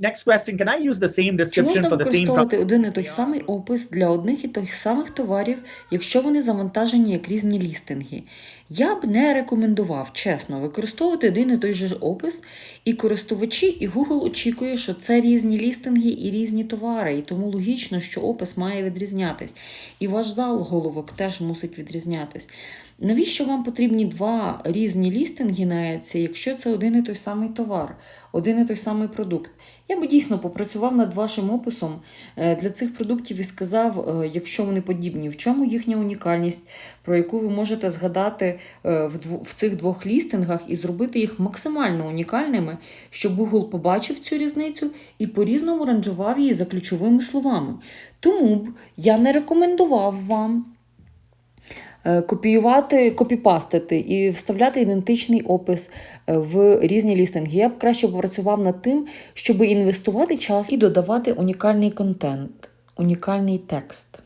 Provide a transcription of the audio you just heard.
Next question Can I use the same Чи description можна for the same використовувати один і той самий опис для одних і тих самих товарів, якщо вони завантажені як різні лістинги? Я б не рекомендував, чесно, використовувати один і той же опис, і користувачі, і Google очікує, що це різні лістинги і різні товари, і тому логічно, що опис має відрізнятись. І ваш заголовок теж мусить відрізнятись. Навіщо вам потрібні два різні лістинги на Etsy, якщо це один і той самий товар, один і той самий продукт? Я би дійсно попрацював над вашим описом е, для цих продуктів і сказав, е, якщо вони подібні, в чому їхня унікальність, про яку ви можете згадати е, в, цих двох лістингах і зробити їх максимально унікальними, щоб Google побачив цю різницю і по-різному ранжував її за ключовими словами. Тому б я не рекомендував вам копіювати, копіпастити і вставляти ідентичний опис е, в різні лістинги. Я б краще попрацював над тим, щоб інвестувати час і додавати унікальний контент, унікальний текст.